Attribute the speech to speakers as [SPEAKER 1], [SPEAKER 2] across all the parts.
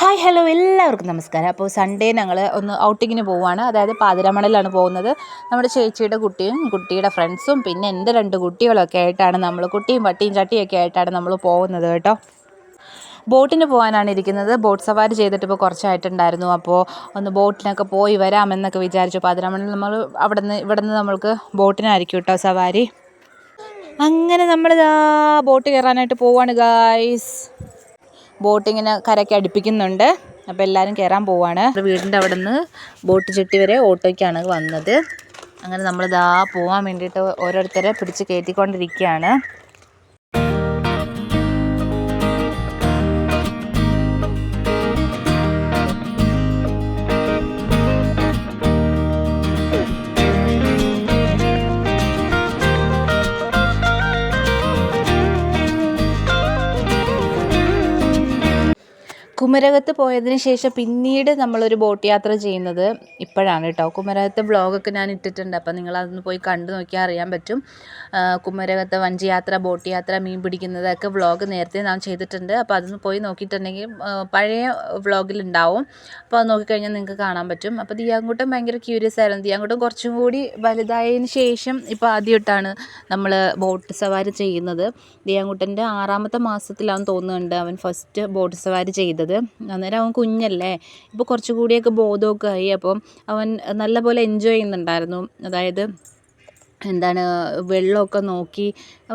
[SPEAKER 1] Hi hello എല്ലാവർക്കും നമസ്കാരം. അപ്പോൾ സൺഡേ ഞങ്ങൾ ഒന്ന് ഔട്ടിങ്ങിന് പോവുകയാണ് അതായത് പാതിരമണലാണ് പോകുന്നത്. നമ്മുടെ ചേച്ചിയുടെ കുട്ടിയും കുട്ടിയുടെ ഫ്രണ്ട്സും പിന്നെ എന്റെ രണ്ട് കുട്ടികളൊക്കെ ആയിട്ടാണ് നമ്മൾ കുട്ടിയും പട്ടിയും ചട്ടിയൊക്കെ ആയിട്ടാണ് നമ്മൾ പോകുന്നത് കേട്ടോ. ബോട്ടിന് പോകാനാണ് ഇരിക്കുന്നത്. ബോട്ട് സവാരി ചെയ്തിട്ട് ഇപ്പോൾ കുറച്ചായിട്ടുണ്ടായിരുന്നു. അപ്പോൾ ഒന്ന് ബോട്ടിനൊക്കെ പോയി വരാമെന്നൊക്കെ വിചാരിച്ചു. പാതിരമണൽ നമ്മൾ അവിടെ നിന്ന് ഇവിടെ നിന്ന് നമ്മൾക്ക് ബോട്ടിനായിരിക്കും കേട്ടോ സവാരി. അങ്ങനെ നമ്മൾ ബോട്ട് കയറാനായിട്ട് പോവാണ് ഗായ്സ് ബോട്ടിങ്ങനെ കരയ്ക്ക് അടുപ്പിക്കുന്നുണ്ട്. അപ്പോൾ എല്ലാവരും കയറാൻ പോവാണ്. വീടിന്റെ അവിടെ നിന്ന് ബോട്ട് ചെട്ടി വരെ ഓട്ടോയ്ക്കാണ് വന്നത്. അങ്ങനെ നമ്മൾ ദാ പോകാൻ വേണ്ടിയിട്ട് ഓരോരുത്തരെ പിടിച്ച് കയറ്റിക്കൊണ്ടിരിക്കുകയാണ് കുമരകത്ത് പോയതിന് ശേഷം പിന്നീട് നമ്മളൊരു ബോട്ട് യാത്ര ചെയ്യുന്നത് ഇപ്പോഴാണ് കേട്ടോ. കുമരകത്തെ വ്ളോഗൊക്കെ ഞാൻ ഇട്ടിട്ടുണ്ട്. അപ്പോൾ നിങ്ങൾ അതൊന്ന് പോയി കണ്ടു നോക്കിയാൽ അറിയാൻ പറ്റും. കുമരകത്തെ വഞ്ചി യാത്ര ബോട്ട് യാത്ര മീൻ പിടിക്കുന്നതൊക്കെ വ്ളോഗ് നേരത്തെ ഞാൻ ചെയ്തിട്ടുണ്ട്. അപ്പോൾ അതൊന്ന് പോയി നോക്കിയിട്ടുണ്ടെങ്കിൽ പഴയ വ്ളോഗിലുണ്ടാവും അപ്പോൾ അത് നോക്കിക്കഴിഞ്ഞാൽ നിങ്ങൾക്ക് കാണാൻ പറ്റും. അപ്പോൾ ദിയാങ്കൂട്ടം ഭയങ്കര ക്യൂരിയസ് ആയിരുന്നു. ദിയാങ്കൂട്ടം കുറച്ചും കൂടി വലുതായതിന് ശേഷം ഇപ്പോൾ ആദ്യമായിട്ടാണ് നമ്മൾ ബോട്ട് സവാരി ചെയ്യുന്നത്. ദിയാങ്കൂട്ടന്റെ ആറാമത്തെ മാസത്തിലാണെന്ന് തോന്നുന്നുണ്ട് അവൻ ഫസ്റ്റ് ബോട്ട് സവാരി ചെയ്തത്. അന്നേരം അവൻ കുഞ്ഞല്ലേ? ഇപ്പോൾ കുറച്ചും കൂടിയൊക്കെ ബോധമൊക്കെ ആയി. അപ്പം അവൻ നല്ലപോലെ എൻജോയ് ചെയ്യുന്നുണ്ടായിരുന്നു. അതായത് എന്താണ് വെള്ളമൊക്കെ നോക്കി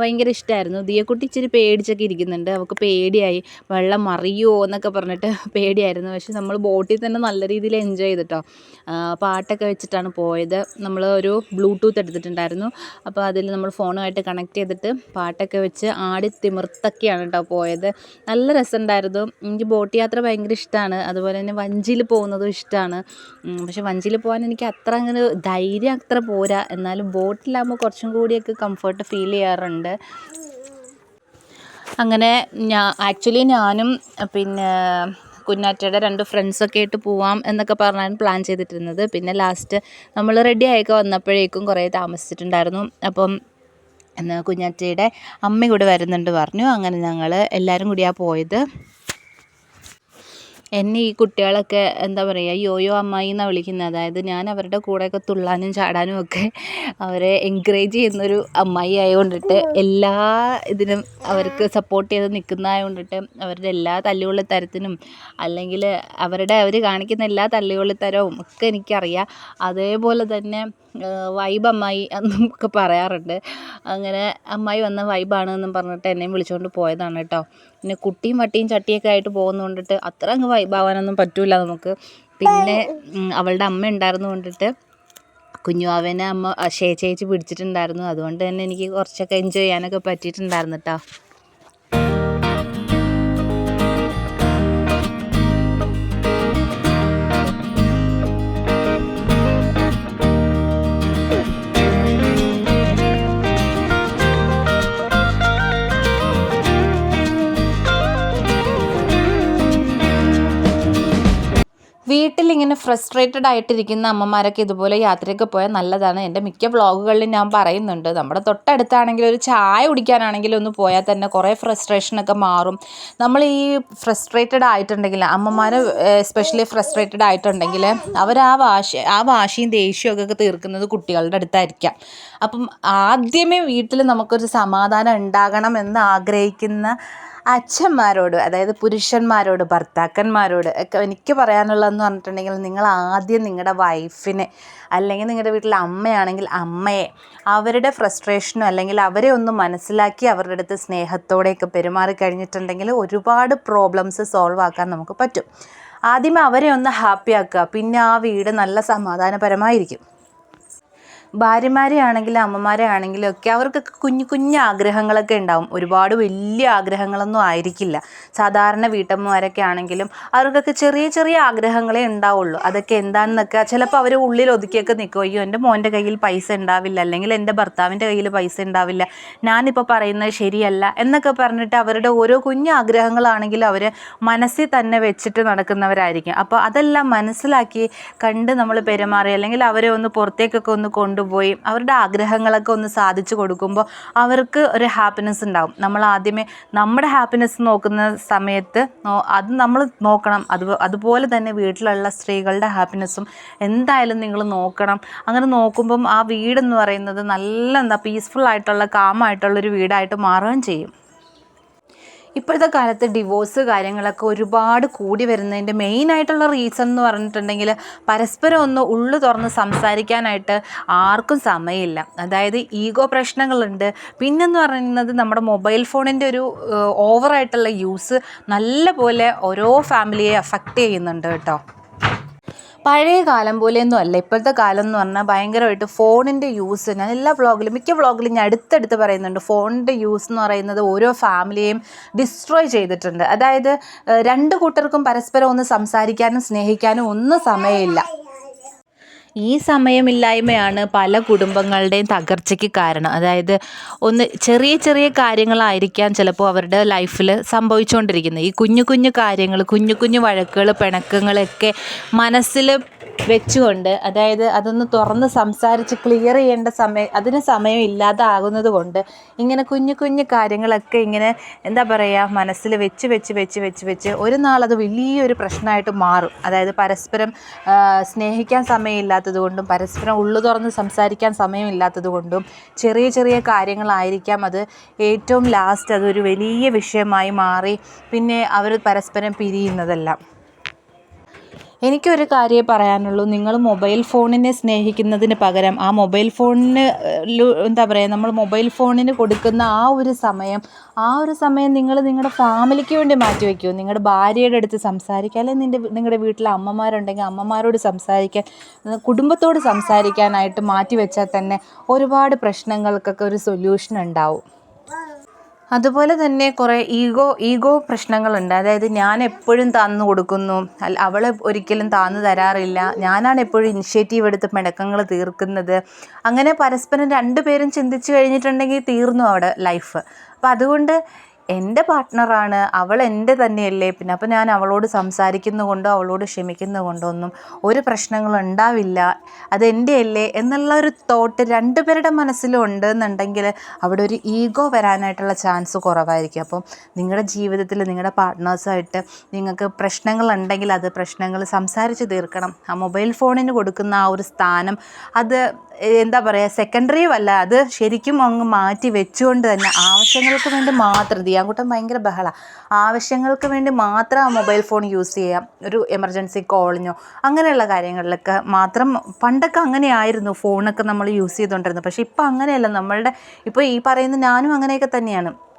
[SPEAKER 1] ഭയങ്കര ഇഷ്ടമായിരുന്നു ദിയക്കുട്ടി ഇച്ചിരി പേടിച്ചൊക്കെ ഇരിക്കുന്നുണ്ട്. അവൾക്ക് പേടിയായി. വെള്ളം മറിയുമോ എന്നൊക്കെ പറഞ്ഞിട്ട് പേടിയായിരുന്നു. പക്ഷെ നമ്മൾ ബോട്ടിൽ തന്നെ നല്ല രീതിയിൽ എൻജോയ് ചെയ്തിട്ടോ. പാട്ടൊക്കെ വെച്ചിട്ടാണ് പോയത്. നമ്മൾ ഒരു ബ്ലൂടൂത്ത് എടുത്തിട്ടുണ്ടായിരുന്നു. അപ്പോൾ അതിൽ നമ്മൾ ഫോണുമായിട്ട് കണക്ട് ചെയ്തിട്ട് പാട്ടൊക്കെ വെച്ച് ആടി തിമിർത്തൊക്കെയാണ് കേട്ടോ പോയത്. നല്ല രസമുണ്ടായിരുന്നു. എനിക്ക് ബോട്ട് യാത്ര ഭയങ്കര ഇഷ്ടമാണ് അതുപോലെ തന്നെ വഞ്ചിയിൽ പോകുന്നതും ഇഷ്ടമാണ് പക്ഷെ വഞ്ചിയിൽ പോകാൻ എനിക്ക് അത്ര അങ്ങനെ ധൈര്യം അത്ര പോരാ. എന്നാലും ബോട്ടിലാകുമ്പോൾ കുറച്ചും കൂടിയൊക്കെ കംഫർട്ട് ഫീൽ ചെയ്യാറുണ്ട്. അങ്ങനെ ഞാൻ ആക്ച്വലി ഞാനും പിന്നെ കുഞ്ഞാറ്റയുടെ രണ്ട് ഫ്രണ്ട്സൊക്കെ ആയിട്ട് പോവാം എന്നൊക്കെ പറഞ്ഞാണ് പ്ലാൻ ചെയ്തിട്ടിരുന്നത്. പിന്നെ ലാസ്റ്റ് നമ്മൾ റെഡി ആയൊക്കെ വന്നപ്പോഴേക്കും കുറേ താമസിച്ചിട്ടുണ്ടായിരുന്നു. അപ്പം കുഞ്ഞാറ്റയുടെ അമ്മ കൂടെ വരുന്നുണ്ട് പറഞ്ഞു. അങ്ങനെ ഞങ്ങൾ എല്ലാവരും കൂടിയാണ് പോയത്. എന്നെ ഈ കുട്ടികളൊക്കെ എന്താ പറയുക യോയോ അമ്മായി എന്നാണ് വിളിക്കുന്നത്? അതായത് ഞാൻ അവരുടെ കൂടെയൊക്കെ തുള്ളാനും ചാടാനും ഒക്കെ അവരെ എൻകറേജ് ചെയ്യുന്നൊരു അമ്മായി ആയതുകൊണ്ടിട്ട് എല്ലാ ഇതിനും അവർക്ക് സപ്പോർട്ട് ചെയ്ത് നിൽക്കുന്നതായത് കൊണ്ടിട്ട് അവരുടെ എല്ലാ തല്ലുകൊള്ളിത്തരത്തിനും അല്ലെങ്കിൽ അവരുടെ അവർ കാണിക്കുന്ന എല്ലാ തല്ലുകൊള്ളിത്തരവും ഒക്കെ എനിക്കറിയാം. അതേപോലെ തന്നെ വൈബ് അമ്മായി എന്നൊക്കെ പറയാറുണ്ട്. അങ്ങനെ അമ്മായി വന്ന വൈബാണ് എന്നും പറഞ്ഞിട്ട് എന്നെയും വിളിച്ചുകൊണ്ട് പോയതാണ് കേട്ടോ. പിന്നെ കുട്ടിയും വട്ടിയും ചട്ടിയൊക്കെ ആയിട്ട് പോകുന്നതുകൊണ്ടിട്ട് അത്ര അങ്ങ് വൈബാവാനൊന്നും പറ്റൂല നമുക്ക്. പിന്നെ അവളുടെ അമ്മ ഉണ്ടായിരുന്നു കൊണ്ടിട്ട് കുഞ്ഞുവാവേനെ അമ്മ ചേച്ചി പിടിച്ചിട്ടുണ്ടായിരുന്നു. അതുകൊണ്ട് തന്നെ എനിക്ക് കുറച്ചൊക്കെ എൻജോയ് ചെയ്യാനൊക്കെ പറ്റിയിട്ടുണ്ടായിരുന്നു കേട്ടോ ഫ്രസ്ട്രേറ്റഡ് ആയിട്ടിരിക്കുന്ന അമ്മമാരൊക്കെ ഇതുപോലെ യാത്രയൊക്കെ പോയാൽ നല്ലതാണ്. എന്റെ മിക്ക വ്ളോഗുകളിലും ഞാൻ പറയുന്നുണ്ട്. നമ്മുടെ തൊട്ടടുത്താണെങ്കിലും ഒരു ചായ കുടിക്കാനാണെങ്കിലും ഒന്ന് പോയാൽ തന്നെ കുറേ ഫ്രസ്ട്രേഷനൊക്കെ മാറും. നമ്മൾ ഈ ഫ്രസ്ട്രേറ്റഡ് ആയിട്ടുണ്ടെങ്കിൽ അമ്മമാർ എസ്പെഷ്യലി ഫ്രസ്ട്രേറ്റഡ് ആയിട്ടുണ്ടെങ്കിൽ അവർ ആ വാശി ആ വാശിയും ദേഷ്യമൊക്കെ തീർക്കുന്നത് കുട്ടികളുടെ അടുത്തായിരിക്കാം. അപ്പം ആദ്യമേ വീട്ടിൽ നമുക്കൊരു സമാധാനം ഉണ്ടാകണം എന്ന് ആഗ്രഹിക്കുന്ന അച്ഛന്മാരോട് അതായത് പുരുഷന്മാരോട് ഭർത്താക്കന്മാരോട് ഒക്കെ എനിക്ക് പറയാനുള്ളതെന്ന് പറഞ്ഞിട്ടുണ്ടെങ്കിൽ നിങ്ങൾ ആദ്യം നിങ്ങളുടെ വൈഫിനെ അല്ലെങ്കിൽ നിങ്ങളുടെ വീട്ടിലെ അമ്മയാണെങ്കിൽ അമ്മയെ അവരുടെ ഫ്രസ്ട്രേഷനോ അല്ലെങ്കിൽ അവരെ ഒന്ന് മനസ്സിലാക്കി അവരുടെ അടുത്ത് സ്നേഹത്തോടെയൊക്കെ പെരുമാറി കഴിഞ്ഞിട്ടുണ്ടെങ്കിൽ ഒരുപാട് പ്രോബ്ലംസ് സോൾവ് ആക്കാൻ നമുക്ക് പറ്റും. ആദ്യമേ അവരെ ഒന്ന് ഹാപ്പിയാക്കുക പിന്നെ ആ വീട് നല്ല സമാധാനപരമായിരിക്കും. ഭാര്യമാരെ ആണെങ്കിലും അമ്മമാരെ ആണെങ്കിലും ഒക്കെ അവർക്കൊക്കെ കുഞ്ഞു കുഞ്ഞു ആഗ്രഹങ്ങളൊക്കെ ഉണ്ടാവും. ഒരുപാട് വലിയ ആഗ്രഹങ്ങളൊന്നും ആയിരിക്കില്ല. സാധാരണ വീട്ടമ്മമാരൊക്കെ ആണെങ്കിലും അവർക്കൊക്കെ ചെറിയ ചെറിയ ആഗ്രഹങ്ങളേ ഉണ്ടാവുള്ളൂ. അതൊക്കെ എന്താണെന്നൊക്കെ ചിലപ്പോൾ അവർ ഉള്ളിൽ ഒതുക്കിയൊക്കെ നിൽക്കും അയ്യോ എന്റെ മോന്റെ കയ്യിൽ പൈസ ഉണ്ടാവില്ല. അല്ലെങ്കിൽ എന്റെ ഭർത്താവിന്റെ കയ്യിൽ പൈസ ഉണ്ടാവില്ല. ഞാനിപ്പോൾ പറയുന്നത് ശരിയല്ല എന്നൊക്കെ പറഞ്ഞിട്ട് അവരുടെ ഓരോ കുഞ്ഞു ആഗ്രഹങ്ങളാണെങ്കിലും അവർ മനസ്സിൽ തന്നെ വെച്ചിട്ട് നടക്കുന്നവരായിരിക്കും. അപ്പോൾ അതെല്ലാം മനസ്സിലാക്കി കണ്ട് നമ്മൾ പെരുമാറി അല്ലെങ്കിൽ അവരെ ഒന്ന് പുറത്തേക്കൊക്കെ ഒന്ന് കൊണ്ടു കൊണ്ടുപോയി അവരുടെ ആഗ്രഹങ്ങളൊക്കെ ഒന്ന് സാധിച്ചു കൊടുക്കുമ്പോൾ അവർക്ക് ഒരു ഹാപ്പിനെസ് ഉണ്ടാവും. നമ്മൾ ആദ്യമേ നമ്മുടെ ഹാപ്പിനെസ് നോക്കുന്ന സമയത്ത് അത് നമ്മൾ നോക്കണം. അത് അതുപോലെ തന്നെ വീട്ടിലുള്ള സ്ത്രീകളുടെ ഹാപ്പിനെസ്സും എന്തായാലും നിങ്ങൾ നോക്കണം. അങ്ങനെ നോക്കുമ്പം ആ വീടെന്ന് പറയുന്നത് നല്ല എന്താ പീസ്ഫുൾ ആയിട്ടുള്ള കാമായിട്ടുള്ളൊരു വീടായിട്ട് മാറുകയും ചെയ്യും. ഇപ്പോഴത്തെ കാലത്ത് ഡിവോഴ്സ് കാര്യങ്ങളൊക്കെ ഒരുപാട് കൂടി വരുന്നതിന്റെ മെയിനായിട്ടുള്ള റീസൺ എന്ന് പറഞ്ഞിട്ടുണ്ടെങ്കിൽ പരസ്പരം ഒന്ന് ഉള്ളു തുറന്ന് സംസാരിക്കാനായിട്ട് ആർക്കും സമയമില്ല. അതായത് ഈഗോ പ്രശ്നങ്ങളുണ്ട്. പിന്നെന്ന് പറയുന്നത് നമ്മുടെ മൊബൈൽ ഫോണിന്റെ ഒരു ഓവറായിട്ടുള്ള യൂസ് നല്ല പോലെ ഓരോ ഫാമിലിയെ അഫക്റ്റ് ചെയ്യുന്നുണ്ട് കേട്ടോ. പഴയ കാലം പോലെയൊന്നും അല്ല. ഇപ്പോഴത്തെ കാലം എന്ന് പറഞ്ഞാൽ ഭയങ്കരമായിട്ട് ഫോണിന്റെ യൂസ് ഞാൻ എല്ലാ വ്ളോഗിലും മിക്ക വ്ളോഗിലും ഞാൻ അടുത്തടുത്ത് പറയുന്നുണ്ട് ഫോണിന്റെ യൂസ് എന്ന് പറയുന്നത് ഓരോ ഫാമിലിയെയും ഡിസ്ട്രോയ് ചെയ്തിട്ടുണ്ട്. അതായത് രണ്ട് കൂട്ടർക്കും പരസ്പരം ഒന്ന് സംസാരിക്കാനും സ്നേഹിക്കാനും ഒന്നും സമയമില്ല. ഈ സമയമില്ലായ്മയാണ് പല കുടുംബങ്ങളുടെയും തകർച്ചയ്ക്ക് കാരണം. അതായത് ഒന്ന് ചെറിയ ചെറിയ കാര്യങ്ങളായിരിക്കാം ചിലപ്പോൾ അവരുടെ ലൈഫിൽ സംഭവിച്ചുകൊണ്ടിരിക്കുന്നത്. ഈ കുഞ്ഞു കുഞ്ഞു കാര്യങ്ങൾ കുഞ്ഞു കുഞ്ഞു വഴക്കുകൾ പിണക്കങ്ങളൊക്കെ മനസ്സിൽ വെച്ചുകൊണ്ട് അതായത് അതൊന്ന് തുറന്ന് സംസാരിച്ച് ക്ലിയർ ചെയ്യേണ്ട സമയം അതിന് സമയം ഇല്ലാതാകുന്നത് കൊണ്ട് ഇങ്ങനെ കുഞ്ഞു കുഞ്ഞു കാര്യങ്ങളൊക്കെ ഇങ്ങനെ എന്താ പറയുക മനസ്സിൽ വെച്ച് വെച്ച് വെച്ച് വെച്ച് വെച്ച് ഒരു നാളത് വലിയൊരു പ്രശ്നമായിട്ട് മാറും. അതായത് പരസ്പരം സ്നേഹിക്കാൻ സമയമില്ലാത്തത് കൊണ്ടും പരസ്പരം ഉള്ളു തുറന്ന് സംസാരിക്കാൻ സമയമില്ലാത്തത് കൊണ്ടും ചെറിയ ചെറിയ കാര്യങ്ങളായിരിക്കാം അത് ഏറ്റവും ലാസ്റ്റ് അതൊരു വലിയ വിഷയമായി മാറി പിന്നെ അവർ പരസ്പരം പിരിയുന്നതെല്ലാം. എനിക്കൊരു കാര്യമേ പറയാനുള്ളൂ. നിങ്ങൾ മൊബൈൽ ഫോണിനെ സ്നേഹിക്കുന്നതിന് പകരം ആ മൊബൈൽ ഫോണിന് എന്താ പറയുക നമ്മൾ മൊബൈൽ ഫോണിന് കൊടുക്കുന്ന ആ ഒരു സമയം ആ ഒരു സമയം നിങ്ങൾ നിങ്ങളുടെ ഫാമിലിക്ക് വേണ്ടി മാറ്റി നിങ്ങളുടെ ഭാര്യയുടെ അടുത്ത് സംസാരിക്കുക. അല്ലെങ്കിൽ നിന്റെ നിങ്ങളുടെ വീട്ടിലെ അമ്മമാരുണ്ടെങ്കിൽ അമ്മമാരോട് സംസാരിക്കാൻ കുടുംബത്തോട് സംസാരിക്കാനായിട്ട് മാറ്റി വെച്ചാൽ തന്നെ ഒരുപാട് പ്രശ്നങ്ങൾക്കൊക്കെ ഒരു സൊല്യൂഷൻ ഉണ്ടാവും. അതുപോലെ തന്നെ കുറേ ഈഗോ ഈഗോ പ്രശ്നങ്ങളുണ്ട്. അതായത് ഞാൻ എപ്പോഴും തന്നു കൊടുക്കുന്നു. അവൾ ഒരിക്കലും താന്നു തരാറില്ല. ഞാനാണ് എപ്പോഴും ഇനിഷ്യേറ്റീവ് എടുത്ത് പിണക്കങ്ങൾ തീർക്കുന്നത്. അങ്ങനെ പരസ്പരം രണ്ടുപേരും ചിന്തിച്ചു കഴിഞ്ഞിട്ടുണ്ടെങ്കിൽ തീർന്നു അവിടെ ലൈഫ്. അപ്പം അതുകൊണ്ട് എന്റെ പാർട്ട്ണറാണ് അവൾ എന്റെ തന്നെയല്ലേ. പിന്നെ അപ്പോൾ ഞാൻ അവളോട് സംസാരിക്കുന്നതുകൊണ്ടോ അവളോട് ക്ഷമിക്കുന്നതുകൊണ്ടോ ഒന്നും ഒരു പ്രശ്നങ്ങളും ഉണ്ടാവില്ല. അത് അല്ലേ എന്നുള്ള ഒരു തോട്ട് രണ്ടുപേരുടെ മനസ്സിലും ഉണ്ട് എന്നുണ്ടെങ്കിൽ അവിടെ ഒരു ഈഗോ വരാനായിട്ടുള്ള ചാൻസ് കുറവായിരിക്കും. അപ്പം നിങ്ങളുടെ ജീവിതത്തിൽ നിങ്ങളുടെ പാർട്ട്നേഴ്സായിട്ട് നിങ്ങൾക്ക് പ്രശ്നങ്ങളുണ്ടെങ്കിൽ അത് പ്രശ്നങ്ങൾ സംസാരിച്ച് തീർക്കണം. ആ മൊബൈൽ ഫോണിന് കൊടുക്കുന്ന ആ ഒരു സ്ഥാനം അത് എന്താ പറയുക സെക്കൻഡറിയും അല്ല അത് ശരിക്കും അങ്ങ് മാറ്റി വെച്ചുകൊണ്ട് തന്നെ ആവശ്യങ്ങൾക്ക് വേണ്ടി മാത്രം ദിയാങ്കുട്ടൻ ഭയങ്കര ബഹള. ആവശ്യങ്ങൾക്ക് വേണ്ടി മാത്രം ആ മൊബൈൽ ഫോൺ യൂസ് ചെയ്യാം ഒരു എമർജൻസി കോളിനോ അങ്ങനെയുള്ള കാര്യങ്ങളിലൊക്കെ മാത്രം. പണ്ടൊക്കെ അങ്ങനെയായിരുന്നു ഫോണൊക്കെ നമ്മൾ യൂസ് ചെയ്തുകൊണ്ടിരുന്നത്. പക്ഷേ ഇപ്പം അങ്ങനെയല്ല. നമ്മളുടെ ഇപ്പോൾ ഈ പറയുന്ന ഞാനും അങ്ങനെയൊക്കെ തന്നെയാണ്.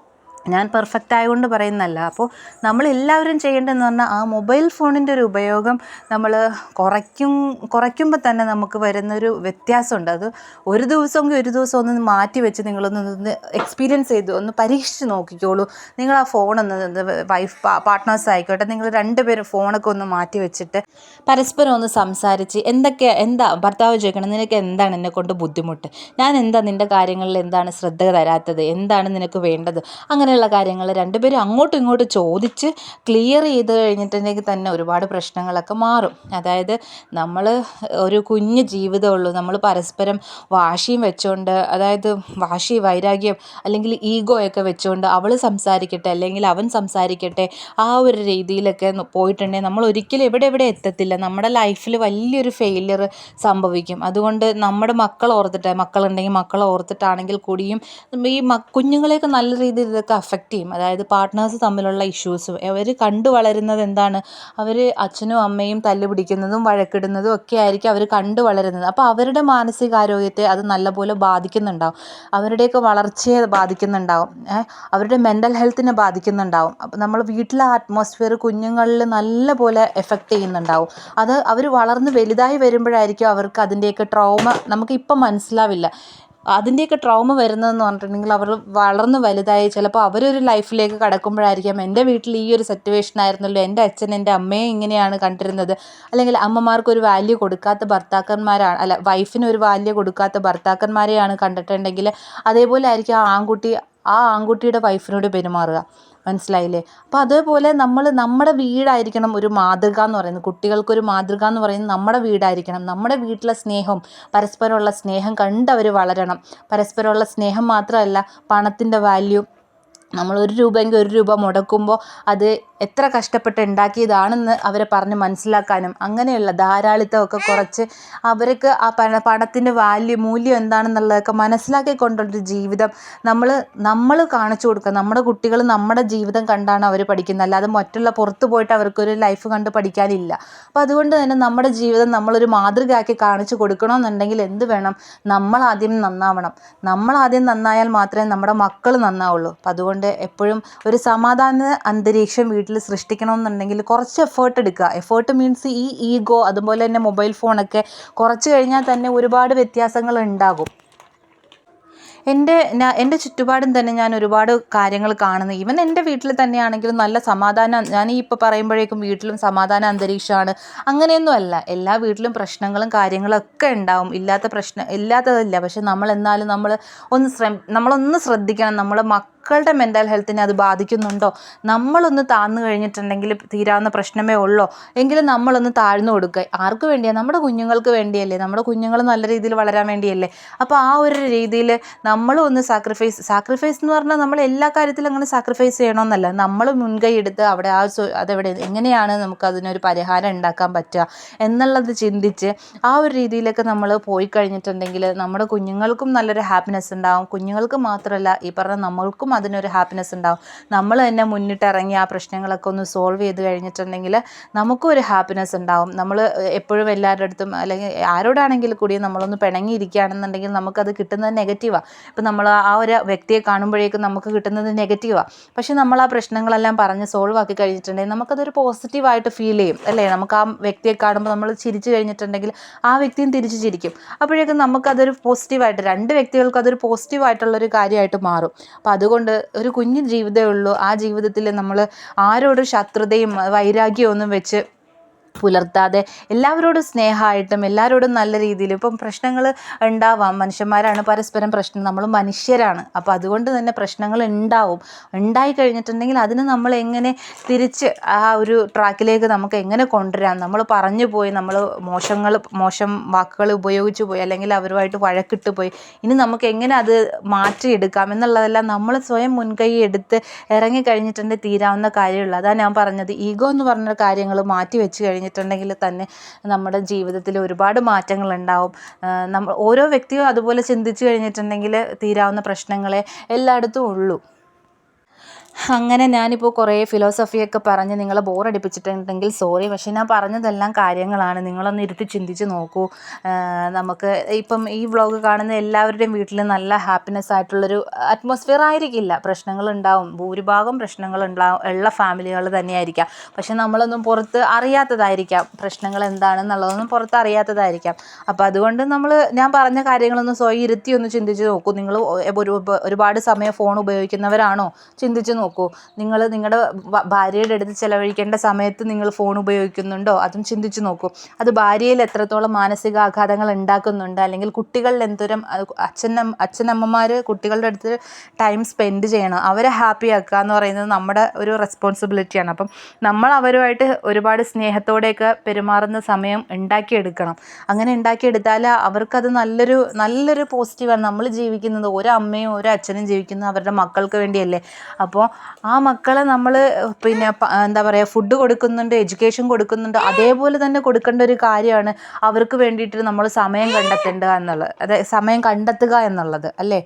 [SPEAKER 1] ഞാൻ പെർഫെക്റ്റ് ആയതുകൊണ്ട് പറയുന്നതല്ല. അപ്പോൾ നമ്മളെല്ലാവരും ചെയ്യേണ്ടതെന്ന് പറഞ്ഞാൽ ആ മൊബൈൽ ഫോണിന്റെ ഒരു ഉപയോഗം നമ്മൾ കുറയ്ക്കും കുറയ്ക്കുമ്പോൾ തന്നെ നമുക്ക് വരുന്നൊരു വ്യത്യാസമുണ്ട്. അത് ഒരു ദിവസമെങ്കിൽ ഒരു ദിവസം ഒന്ന് മാറ്റി വെച്ച് നിങ്ങളൊന്ന് എക്സ്പീരിയൻസ് ചെയ്തു ഒന്ന് പരീക്ഷിച്ച് നോക്കിക്കോളൂ. നിങ്ങൾ ആ ഫോണൊന്ന് വൈഫ് പാർട്ട്നേഴ്സ് ആയിക്കോട്ടെ നിങ്ങൾ രണ്ടുപേരും ഫോണൊക്കെ ഒന്ന് മാറ്റി വെച്ചിട്ട് പരസ്പരം ഒന്ന് സംസാരിച്ച് എന്തൊക്കെ എന്താ ഭർത്താവ് ചോദിക്കണം നിനക്ക് എന്താണ് എന്നെ കൊണ്ട് ബുദ്ധിമുട്ട്? ഞാൻ എന്താ നിന്റെ കാര്യങ്ങളിൽ എന്താണ് ശ്രദ്ധ തരാത്തത്? എന്താണ് നിനക്ക് വേണ്ടത്? അങ്ങനെയുള്ള കാര്യങ്ങൾ രണ്ടുപേരും അങ്ങോട്ടും ഇങ്ങോട്ടും ചോദിച്ച് ക്ലിയർ ചെയ്ത് കഴിഞ്ഞിട്ടുണ്ടെങ്കിൽ തന്നെ ഒരുപാട് പ്രശ്നങ്ങളൊക്കെ മാറും. അതായത് നമ്മൾ ഒരു കുഞ്ഞു ജീവിതമുള്ളൂ നമ്മൾ പരസ്പരം വാശിയും വെച്ചുകൊണ്ട് അതായത് വാശി വൈരാഗ്യം അല്ലെങ്കിൽ ഈഗോയൊക്കെ വെച്ചുകൊണ്ട് അവൾ സംസാരിക്കട്ടെ അല്ലെങ്കിൽ അവൻ സംസാരിക്കട്ടെ ആ ഒരു രീതിയിലൊക്കെ പോയിട്ടുണ്ടെങ്കിൽ നമ്മൾ ഒരിക്കലും എവിടെ എവിടെ എത്തത്തില്ല. നമ്മുടെ ലൈഫിൽ വലിയൊരു ഫെയിലിയർ സംഭവിക്കും. അതുകൊണ്ട് നമ്മുടെ മക്കൾ ഓർത്തിട്ട് മക്കളുണ്ടെങ്കിൽ മക്കൾ ഓർത്തിട്ടാണെങ്കിൽ കൂടിയും ഈ കുഞ്ഞുങ്ങളെയൊക്കെ നല്ല രീതിയിൽ ഇതൊക്കെ അഫക്റ്റ് ചെയ്യും. അതായത് പാർട്ട്നേഴ്സ് തമ്മിലുള്ള ഇഷ്യൂസ് അവർ കണ്ടു വളരുന്നത് എന്താണ്? അവർ അച്ഛനും അമ്മയും തല്ല് പിടിക്കുന്നതും വഴക്കിടുന്നതും ഒക്കെ ആയിരിക്കും അവർ കണ്ടു വളരുന്നത്. അപ്പോൾ അവരുടെ മാനസികാരോഗ്യത്തെ അത് നല്ലപോലെ ബാധിക്കുന്നുണ്ടാവും. അവരുടെയൊക്കെ വളർച്ചയെ ബാധിക്കുന്നുണ്ടാവും. അവരുടെ മെന്റൽ ഹെൽത്തിനെ ബാധിക്കുന്നുണ്ടാവും. അപ്പോൾ നമ്മൾ വീട്ടിലെ അറ്റ്മോസ്ഫിയർ കുഞ്ഞുങ്ങളിൽ നല്ലപോലെ എഫക്റ്റ് ചെയ്യുന്നുണ്ടാവും. അത് അവർ വളർന്ന് വലുതായി വരുമ്പോഴായിരിക്കും അവർക്ക് അതിന്റെയൊക്കെ ട്രോമ നമുക്ക് ഇപ്പം മനസ്സിലാവില്ല. അതിന്റെയൊക്കെ ട്രോമ വരുന്നതെന്ന് പറഞ്ഞിട്ടുണ്ടെങ്കിൽ അവർ വളർന്ന് വലുതായി ചിലപ്പോൾ അവരൊരു ലൈഫിലേക്ക് കടക്കുമ്പോഴായിരിക്കാം. എന്റെ വീട്ടിൽ ഈ ഒരു സിറ്റുവേഷൻ ആയിരുന്നല്ലോ. എന്റെ അച്ഛൻ എന്റെ അമ്മയെ ഇങ്ങനെയാണ് കണ്ടിരുന്നത്. അല്ലെങ്കിൽ അമ്മമാർക്ക് ഒരു വാല്യൂ കൊടുക്കാത്ത ഭർത്താക്കന്മാരാണ് അല്ല വൈഫിന് ഒരു വാല്യൂ കൊടുക്കാത്ത ഭർത്താക്കന്മാരെയാണ് കണ്ടിട്ടുണ്ടെങ്കിൽ അതേപോലെ ആയിരിക്കും ആ ആൺകുട്ടി ആ ആൺകുട്ടിയുടെ വൈഫിനോട് പെരുമാറുക. മനസ്സിലായില്ലേ? അപ്പോൾ അതേപോലെ നമ്മൾ നമ്മുടെ വീടായിരിക്കണം ഒരു മാതൃക എന്ന് പറയുന്നത്. കുട്ടികൾക്കൊരു മാതൃക എന്ന് പറയുന്നത് നമ്മുടെ വീടായിരിക്കണം. നമ്മുടെ വീട്ടിലെ സ്നേഹം പരസ്പരമുള്ള സ്നേഹം കണ്ടവർ വളരണം. പരസ്പരമുള്ള സ്നേഹം മാത്രമല്ല പണത്തിന്റെ വാല്യൂ നമ്മൾ ഒരു രൂപയെങ്കിൽ ഒരു രൂപ മുടക്കുമ്പോൾ അത് എത്ര കഷ്ടപ്പെട്ട് ഉണ്ടാക്കിയതാണെന്ന് അവരെ പറഞ്ഞ് മനസ്സിലാക്കാനും അങ്ങനെയുള്ള ധാരാളിത്തമൊക്കെ കുറച്ച് അവർക്ക് ആ പണ പണത്തിന്റെ വാല്യൂ മൂല്യം എന്താണെന്നുള്ളതൊക്കെ മനസ്സിലാക്കി മനസ്സിലാക്കിക്കൊണ്ടുള്ളൊരു ജീവിതം നമ്മൾ നമ്മൾ കാണിച്ചു കൊടുക്കുക. നമ്മുടെ കുട്ടികൾ നമ്മുടെ ജീവിതം കണ്ടാണ് അവർ പഠിക്കുന്നത്. അല്ലാതെ മറ്റുള്ള പുറത്ത് പോയിട്ട് അവർക്കൊരു ലൈഫ് കണ്ട് പഠിക്കാനില്ല. അപ്പം അതുകൊണ്ട് തന്നെ നമ്മുടെ ജീവിതം നമ്മളൊരു മാതൃകയാക്കി കാണിച്ചു കൊടുക്കണമെന്നുണ്ടെങ്കിൽ എന്ത് വേണം? നമ്മളാദ്യം നന്നാവണം. നമ്മളാദ്യം നന്നായാൽ മാത്രമേ നമ്മുടെ മക്കൾ നന്നാവുള്ളൂ. അപ്പം അതുകൊണ്ട് എപ്പോഴും ഒരു സമാധാന അന്തരീക്ഷം വീട്ടിൽ സൃഷ്ടിക്കണമെന്നുണ്ടെങ്കിൽ കുറച്ച് എഫേർട്ട് എടുക്കുക. എഫേർട്ട് മീൻസ് ഈ ഈഗോ അതുപോലെ തന്നെ മൊബൈൽ ഫോണൊക്കെ കുറച്ച് കഴിഞ്ഞാൽ തന്നെ ഒരുപാട് വ്യത്യാസങ്ങൾ ഉണ്ടാകും. എന്റെ എന്റെ ചുറ്റുപാടും തന്നെ ഞാൻ ഒരുപാട് കാര്യങ്ങൾ കാണുന്നു. ഈവൻ എന്റെ വീട്ടിൽ തന്നെയാണെങ്കിലും നല്ല സമാധാനം ഞാൻ ഈ ഇപ്പോൾ പറയുമ്പോഴേക്കും വീട്ടിലും സമാധാന അന്തരീക്ഷമാണ്. അങ്ങനെയൊന്നുമല്ല എല്ലാ വീട്ടിലും പ്രശ്നങ്ങളും കാര്യങ്ങളും ഒക്കെ ഉണ്ടാവും. ഇല്ലാത്ത പ്രശ്നം ഇല്ലാത്തതല്ല. പക്ഷെ നമ്മൾ എന്നാലും നമ്മൾ ഒന്ന് ശ്രമ നമ്മളൊന്ന് ശ്രദ്ധിക്കണം. നമ്മളെ മക്കളുടെ മെന്റൽ ഹെൽത്തിനെ അത് ബാധിക്കുന്നുണ്ടോ? നമ്മളൊന്ന് താഴ്ന്നു കഴിഞ്ഞിട്ടുണ്ടെങ്കിൽ തീരാവുന്ന പ്രശ്നമേ ഉള്ളോ? എങ്കിലും നമ്മളൊന്ന് താഴ്ന്നു കൊടുക്കുക. ആർക്ക് വേണ്ടിയാണ് നമ്മുടെ കുഞ്ഞുങ്ങൾക്ക് വേണ്ടിയല്ലേ? നമ്മുടെ കുഞ്ഞുങ്ങൾ നല്ല രീതിയിൽ വളരാൻ വേണ്ടിയല്ലേ? അപ്പോൾ ആ ഒരു രീതിയിൽ നമ്മളും ഒന്ന് സാക്രിഫൈസ് സാക്രിഫൈസ് എന്ന് പറഞ്ഞാൽ നമ്മൾ എല്ലാ കാര്യത്തിലും അങ്ങനെ സാക്രിഫൈസ് ചെയ്യണമെന്നല്ല നമ്മൾ മുൻകൈ എടുത്ത് അവിടെ ആ അതെവിടെ എങ്ങനെയാണ് നമുക്ക് അതിനൊരു പരിഹാരം ഉണ്ടാക്കാൻ പറ്റുക എന്നുള്ളത് ചിന്തിച്ച് ആ ഒരു രീതിയിലൊക്കെ നമ്മൾ പോയി കഴിഞ്ഞിട്ടുണ്ടെങ്കിൽ നമ്മുടെ കുഞ്ഞുങ്ങൾക്കും നല്ലൊരു ഹാപ്പിനെസ് ഉണ്ടാവും. കുഞ്ഞുങ്ങൾക്ക് മാത്രമല്ല ഈ പറഞ്ഞ നമ്മൾക്കും അതിനൊരു ഹാപ്പിനെസ് ഉണ്ടാവും. നമ്മൾ തന്നെ മുന്നിട്ടിറങ്ങി ആ പ്രശ്നങ്ങളൊക്കെ ഒന്ന് സോൾവ് ചെയ്ത് കഴിഞ്ഞിട്ടുണ്ടെങ്കിൽ നമുക്കും ഒരു ഹാപ്പിനെസ് ഉണ്ടാവും. നമ്മൾ എപ്പോഴും എല്ലാവരുടെ അടുത്തും അല്ലെങ്കിൽ ആരോടാണെങ്കിൽ കൂടി നമ്മളൊന്ന് പിണങ്ങിയിരിക്കുകയാണെന്നുണ്ടെങ്കിൽ നമുക്കത് കിട്ടുന്നത് നെഗറ്റീവാണ് ഇപ്പം നമ്മൾ ആ ഒരു വ്യക്തിയെ കാണുമ്പോഴേക്കും നമുക്ക് കിട്ടുന്നത് നെഗറ്റീവാണ് പക്ഷേ നമ്മൾ ആ പ്രശ്നങ്ങളെല്ലാം പറഞ്ഞ് സോൾവ് ആക്കി കഴിഞ്ഞിട്ടുണ്ടെങ്കിൽ നമുക്കതൊരു പോസിറ്റീവായിട്ട് ഫീൽ ചെയ്യും അല്ലേ? നമുക്ക് ആ വ്യക്തിയെ കാണുമ്പോൾ നമ്മൾ ചിരിച്ചു കഴിഞ്ഞിട്ടുണ്ടെങ്കിൽ ആ വ്യക്തിയും തിരിച്ച് ചിരിക്കും. അപ്പോഴേക്കും നമുക്കതൊരു പോസിറ്റീവായിട്ട് രണ്ട് വ്യക്തികൾക്കും അതൊരു പോസിറ്റീവായിട്ടുള്ളൊരു കാര്യമായിട്ട് മാറും. അപ്പോൾ അതുകൊണ്ട് ഒരു കുഞ്ഞു ജീവിതമേ ഉള്ളൂ. ആ ജീവിതത്തിൽ നമ്മൾ ആരോടും ശത്രുതയും വൈരാഗ്യമൊന്നും വെച്ച് പുലർത്താതെ എല്ലാവരോടും സ്നേഹമായിട്ടും എല്ലാവരോടും നല്ല രീതിയിൽ ഇപ്പം പ്രശ്നങ്ങൾ ഉണ്ടാവാം. മനുഷ്യന്മാരാണ് പരസ്പരം പ്രശ്നം നമ്മൾ മനുഷ്യരാണ്. അപ്പോൾ അതുകൊണ്ട് തന്നെ പ്രശ്നങ്ങൾ ഉണ്ടാവും. ഉണ്ടായി കഴിഞ്ഞിട്ടുണ്ടെങ്കിൽ അതിന് നമ്മൾ എങ്ങനെ തിരിച്ച് ആ ഒരു ട്രാക്കിലേക്ക് നമുക്ക് എങ്ങനെ കൊണ്ടുവരാം? നമ്മൾ പറഞ്ഞു പോയി നമ്മൾ മോശങ്ങൾ മോശം വാക്കുകൾ ഉപയോഗിച്ച് പോയി അല്ലെങ്കിൽ അവരുമായിട്ട് വഴക്കിട്ട് പോയി. ഇനി നമുക്ക് എങ്ങനെ അത് മാറ്റിയെടുക്കാം എന്നുള്ളതെല്ലാം നമ്മൾ സ്വയം മുൻകൈ എടുത്ത് ഇറങ്ങി കഴിഞ്ഞിട്ടുണ്ടെങ്കിൽ തീരാവുന്ന കാര്യമുള്ളൂ. അതാണ് ഞാൻ പറഞ്ഞത്. ഈഗോ എന്ന് പറഞ്ഞ കാര്യങ്ങൾ മാറ്റി വെച്ച് കഴിഞ്ഞിട്ടുണ്ടെങ്കിൽ തന്നെ നമ്മുടെ ജീവിതത്തിൽ ഒരുപാട് മാറ്റങ്ങൾ ഉണ്ടാവും നമ്മൾ ഓരോ വ്യക്തിയും അതുപോലെ ചിന്തിച്ച് കഴിഞ്ഞിട്ടുണ്ടെങ്കിൽ തീരാവുന്ന പ്രശ്നങ്ങളെ എല്ലായിടത്തും ഉള്ളൂ. അങ്ങനെ ഞാനിപ്പോൾ കുറേ ഫിലോസഫിയൊക്കെ പറഞ്ഞ് നിങ്ങളെ ബോറടിപ്പിച്ചിട്ടുണ്ടെങ്കിൽ സോറി പക്ഷേ ഞാൻ പറഞ്ഞതെല്ലാം കാര്യങ്ങളാണ്. നിങ്ങളൊന്ന് ഇരുത്തി ചിന്തിച്ച് നോക്കൂ. നമുക്ക് ഇപ്പം ഈ വ്ളോഗ് കാണുന്ന എല്ലാവരുടെയും വീട്ടിൽ നല്ല ഹാപ്പിനെസ് ആയിട്ടുള്ളൊരു അറ്റ്മോസ്ഫിയർ ആയിരിക്കില്ല. പ്രശ്നങ്ങളുണ്ടാവും ഭൂരിഭാഗം പ്രശ്നങ്ങളുണ്ടാവും ഉള്ള ഫാമിലികൾ തന്നെയായിരിക്കാം. പക്ഷെ നമ്മളൊന്നും പുറത്ത് അറിയാത്തതായിരിക്കാം. പ്രശ്നങ്ങൾ എന്താണെന്നുള്ളതൊന്നും പുറത്ത് അറിയാത്തതായിരിക്കാം. അപ്പോൾ അതുകൊണ്ട് നമ്മൾ ഞാൻ പറഞ്ഞ കാര്യങ്ങളൊന്നും സ്വയം ഇരുത്തി ഒന്ന് ചിന്തിച്ച് നോക്കൂ. നിങ്ങൾ ഒരു ഒരുപാട് സമയം ഫോൺ ഉപയോഗിക്കുന്നവരാണോ? ചിന്തിച്ച് നിങ്ങൾ നിങ്ങളുടെ ഭാര്യയുടെ അടുത്ത് ചിലവഴിക്കേണ്ട സമയത്ത് നിങ്ങൾ ഫോൺ ഉപയോഗിക്കുന്നുണ്ടോ? അതും ചിന്തിച്ചു നോക്കൂ. അത് ഭാര്യയിൽ എത്രത്തോളം മാനസികാഘാതങ്ങൾ ഉണ്ടാക്കുന്നുണ്ട്? അല്ലെങ്കിൽ കുട്ടികളിൽ എന്തോരം അച്ഛൻ അച്ഛനമ്മമാർ കുട്ടികളുടെ അടുത്ത് ടൈം സ്പെൻഡ് ചെയ്യണം? അവരെ ഹാപ്പി ആക്കുക എന്ന് പറയുന്നത് നമ്മുടെ ഒരു റെസ്പോൺസിബിലിറ്റിയാണ് അപ്പം നമ്മൾ അവരുമായിട്ട് ഒരുപാട് സ്നേഹത്തോടെയൊക്കെ പെരുമാറുന്ന സമയം ഉണ്ടാക്കിയെടുക്കണം. അങ്ങനെ ഉണ്ടാക്കിയെടുത്താൽ അവർക്കത് നല്ലൊരു നല്ലൊരു പോസിറ്റീവാണ് നമ്മൾ ജീവിക്കുന്നത് ഒരു അമ്മയും ഒരു അച്ഛനും ജീവിക്കുന്നത് അവരുടെ മക്കൾക്ക് വേണ്ടിയല്ലേ? അപ്പോൾ ആ മക്കളെ നമ്മൾ പിന്നെ എന്താ പറയുക ഫുഡ് കൊടുക്കുന്നുണ്ട് എഡ്യൂക്കേഷൻ കൊടുക്കുന്നുണ്ട് അതേപോലെ തന്നെ കൊടുക്കേണ്ട ഒരു കാര്യമാണ് അവർക്ക് വേണ്ടിയിട്ട് നമ്മൾ സമയം കണ്ടെത്തേണ്ടത് എന്നുള്ളത്. അതായത് സമയം കണ്ടെത്തുക എന്നുള്ളത് അല്ലേ?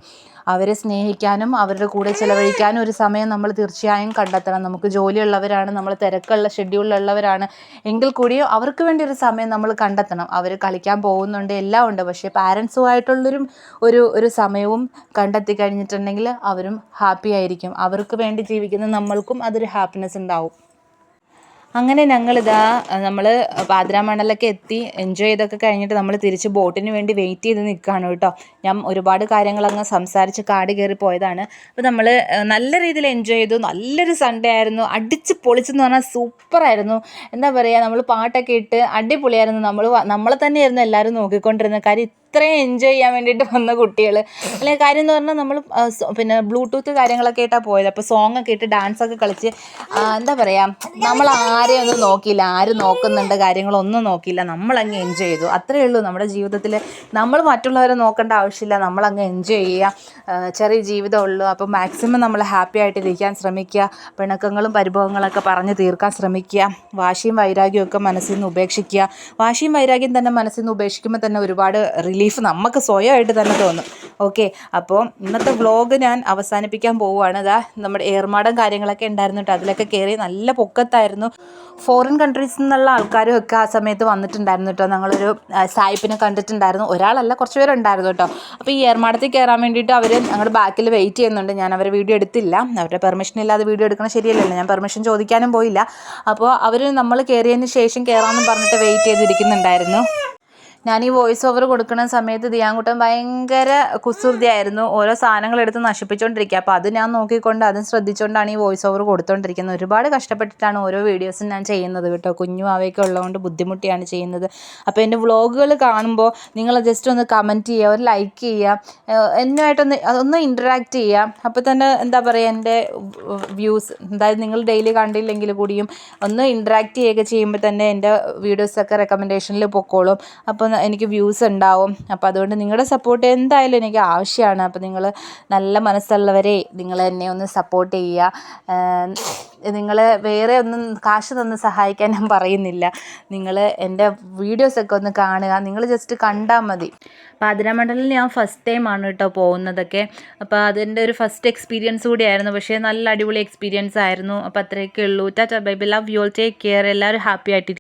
[SPEAKER 1] അവരെ സ്നേഹിക്കാനും അവരുടെ കൂടെ ചിലവഴിക്കാനും ഒരു സമയം നമ്മൾ തീർച്ചയായും കണ്ടെത്തണം. നമുക്ക് ജോലിയുള്ളവരാണ് നമ്മൾ തിരക്കുള്ള ഷെഡ്യൂളിലുള്ളവരാണ് എങ്കിൽ കൂടിയും അവർക്ക് വേണ്ടി ഒരു സമയം നമ്മൾ കണ്ടെത്തണം. അവർ കളിക്കാൻ പോകുന്നുണ്ട് എല്ലാം ഉണ്ട്. പക്ഷേ പാരൻസുമായിട്ടുള്ളൊരു ഒരു ഒരു സമയവും കണ്ടെത്തി കഴിഞ്ഞിട്ടുണ്ടെങ്കിൽ അവരും ഹാപ്പി ആയിരിക്കും. അവർക്ക് വേണ്ടി ജീവിക്കുന്ന നമ്മൾക്കും അതൊരു ഹാപ്പിനെസ് ഉണ്ടാവും. അങ്ങനെ ഞങ്ങളിതാ നമ്മൾ പാതിരാമണലൊക്കെ എത്തി എൻജോയ് ചെയ്തൊക്കെ കഴിഞ്ഞിട്ട് നമ്മൾ തിരിച്ച് ബോട്ടിന് വേണ്ടി വെയിറ്റ് ചെയ്ത് നിൽക്കുകയാണ് കേട്ടോ. ഞാൻ ഒരുപാട് കാര്യങ്ങളങ്ങ് സംസാരിച്ച് കാട് കയറി പോയതാണ്. അപ്പോൾ നമ്മൾ നല്ല രീതിയിൽ എൻജോയ് ചെയ്തു. നല്ലൊരു സൺഡേ ആയിരുന്നു. അടിച്ച് പൊളിച്ചെന്ന് പറഞ്ഞാൽ സൂപ്പറായിരുന്നു എന്താ പറയുക നമ്മൾ പാട്ടൊക്കെ ഇട്ട് അടിപൊളിയായിരുന്നു. നമ്മൾ നമ്മളെ തന്നെയായിരുന്നു എല്ലാവരും നോക്കിക്കൊണ്ടിരുന്നത്. കാര്യം അത്രയും എൻജോയ് ചെയ്യാൻ വേണ്ടിയിട്ട് വന്ന കുട്ടികൾ അല്ലെങ്കിൽ കാര്യം എന്ന് പറഞ്ഞാൽ നമ്മൾ പിന്നെ ബ്ലൂടൂത്ത് കാര്യങ്ങളൊക്കെ ആയിട്ടാണ് പോയത്. അപ്പോൾ സോങ് ഒക്കെ ഇട്ട് ഡാൻസ് ഒക്കെ കളിച്ച് എന്താ പറയുക നമ്മൾ ആരെയും ഒന്നും നോക്കിയില്ല. ആര് നോക്കുന്നുണ്ട് കാര്യങ്ങളൊന്നും നോക്കിയില്ല. നമ്മളങ്ങ് എൻജോയ് ചെയ്തു. അത്രയേ ഉള്ളൂ നമ്മുടെ ജീവിതത്തിൽ നമ്മൾ മറ്റുള്ളവരെ നോക്കേണ്ട ആവശ്യമില്ല. നമ്മളങ്ങ് എൻജോയ് ചെയ്യുക. ചെറിയ ചെറിയ ജീവിതമുള്ളൂ അപ്പോൾ മാക്സിമം നമ്മൾ ഹാപ്പി ആയിട്ടിരിക്കാൻ ശ്രമിക്കുക. പിണക്കങ്ങളും പരിഭവങ്ങളൊക്കെ പറഞ്ഞ് തീർക്കാൻ ശ്രമിക്കുക. വാശിയും വൈരാഗ്യവും ഒക്കെ മനസ്സിൽ നിന്ന് ഉപേക്ഷിക്കുക. വാശിയും വൈരാഗ്യം തന്നെ മനസ്സിൽ നിന്ന് ഉപേക്ഷിക്കുമ്പോൾ തന്നെ ഒരുപാട് റിലീഫ് നമുക്ക് സ്വയമായിട്ട് തന്നെ തോന്നും. ഓക്കെ അപ്പോൾ ഇന്നത്തെ വ്ലോഗ് ഞാൻ അവസാനിപ്പിക്കാൻ പോവുകയാണ്. ഇതാ നമ്മുടെ ഏർമാടം കാര്യങ്ങളൊക്കെ ഉണ്ടായിരുന്നു കേട്ടോ. അതിലൊക്കെ കയറി നല്ല പൊക്കത്തായിരുന്നു. ഫോറിൻ കൺട്രീസിൽ നിന്നുള്ള ആൾക്കാരും ഒക്കെ ആ സമയത്ത് വന്നിട്ടുണ്ടായിരുന്നു കേട്ടോ. ഞങ്ങളൊരു സായിപ്പിനെ കണ്ടിട്ടുണ്ടായിരുന്നു. ഒരാളല്ല കുറച്ച് പേരുണ്ടായിരുന്നു കേട്ടോ. അപ്പോൾ ഈ ഏർമാടത്തിൽ കയറാൻ വേണ്ടിയിട്ട് അവർ ഞങ്ങളുടെ ബാക്കിൽ വെയിറ്റ് ചെയ്യുന്നുണ്ട്. ഞാൻ അവരെ വീഡിയോ എടുത്തില്ല. അവരുടെ പെർമിഷൻ ഇല്ലാതെ വീഡിയോ എടുക്കണം ശരിയല്ലല്ലോ. ഞാൻ പെർമിഷൻ ചോദിക്കാനും പോയില്ല. അപ്പോൾ അവർ നമ്മൾ കയറിയതിന് ശേഷം കയറാമെന്ന് പറഞ്ഞിട്ട് വെയിറ്റ് ചെയ്തിരിക്കുന്നുണ്ടായിരുന്നു. ഞാൻ ഈ വോയിസ് ഓവർ കൊടുക്കുന്ന സമയത്ത് ദിയാങ്കുട്ടം ഭയങ്കര കുസൃതിയായിരുന്നു. ഓരോ സാധനങ്ങൾ എടുത്ത് നശിപ്പിച്ചുകൊണ്ടിരിക്കുക അപ്പോൾ അത് ഞാൻ നോക്കിക്കൊണ്ട് അതും ശ്രദ്ധിച്ചുകൊണ്ടാണ് ഈ വോയിസ് ഓവർ കൊടുത്തുകൊണ്ടിരിക്കുന്നത് ഒരുപാട് കഷ്ടപ്പെട്ടിട്ടാണ് ഓരോ വീഡിയോസും ഞാൻ ചെയ്യുന്നത് കേട്ടോ. കുഞ്ഞു അവയൊക്കെ ഉള്ളതുകൊണ്ട് ബുദ്ധിമുട്ടിയാണ് ചെയ്യുന്നത്. അപ്പോൾ എന്റെ വ്ളോഗുകൾ കാണുമ്പോൾ നിങ്ങൾ ജസ്റ്റ് ഒന്ന് കമന്റ് ചെയ്യുക ഒരു ലൈക്ക് ചെയ്യുക എന്നുമായിട്ടൊന്ന് അതൊന്ന് ഇന്ററാക്ട് ചെയ്യുക. അപ്പോൾ തന്നെ എന്താ പറയുക എന്റെ വ്യൂസ് അതായത് നിങ്ങൾ ഡെയിലി കണ്ടില്ലെങ്കിൽ കൂടിയും ഒന്ന് ഇന്ററാക്ട് ചെയ്യുകയൊക്കെ ചെയ്യുമ്പോൾ തന്നെ എന്റെ വീഡിയോസൊക്കെ റെക്കമെൻഡേഷനിൽ പൊക്കോളും. അപ്പോൾ എനിക്ക് വ്യൂസ് ഉണ്ടാവും. അപ്പോൾ അതുകൊണ്ട് നിങ്ങളുടെ സപ്പോർട്ട് എന്തായാലും എനിക്ക് ആവശ്യമാണ്. അപ്പോൾ നിങ്ങൾ നല്ല മനസ്സുള്ളവരെ നിങ്ങൾ എന്നെ ഒന്ന് സപ്പോർട്ട് ചെയ്യുക. നിങ്ങൾ വേറെ ഒന്നും കാശ് തന്ന് സഹായിക്കാൻ ഞാൻ പറയുന്നില്ല. നിങ്ങൾ എന്റെ വീഡിയോസൊക്കെ ഒന്ന് കാണുക. നിങ്ങൾ ജസ്റ്റ് കണ്ടാൽ മതി. പാതിരാമണ്ഡലിൽ ഞാൻ ഫസ്റ്റ് ടൈമാണ് കേട്ടോ പോകുന്നതൊക്കെ. അപ്പോൾ അതിന്റെ ഒരു ഫസ്റ്റ് എക്സ്പീരിയൻസ് കൂടിയായിരുന്നു. പക്ഷേ നല്ല അടിപൊളി എക്സ്പീരിയൻസ് ആയിരുന്നു. അപ്പോൾ അത്രയൊക്കെ ഉള്ളൂ. Tata bye bye. Love you take care എല്ലാവരും ഹാപ്പി ആയിട്ടിരിക്കും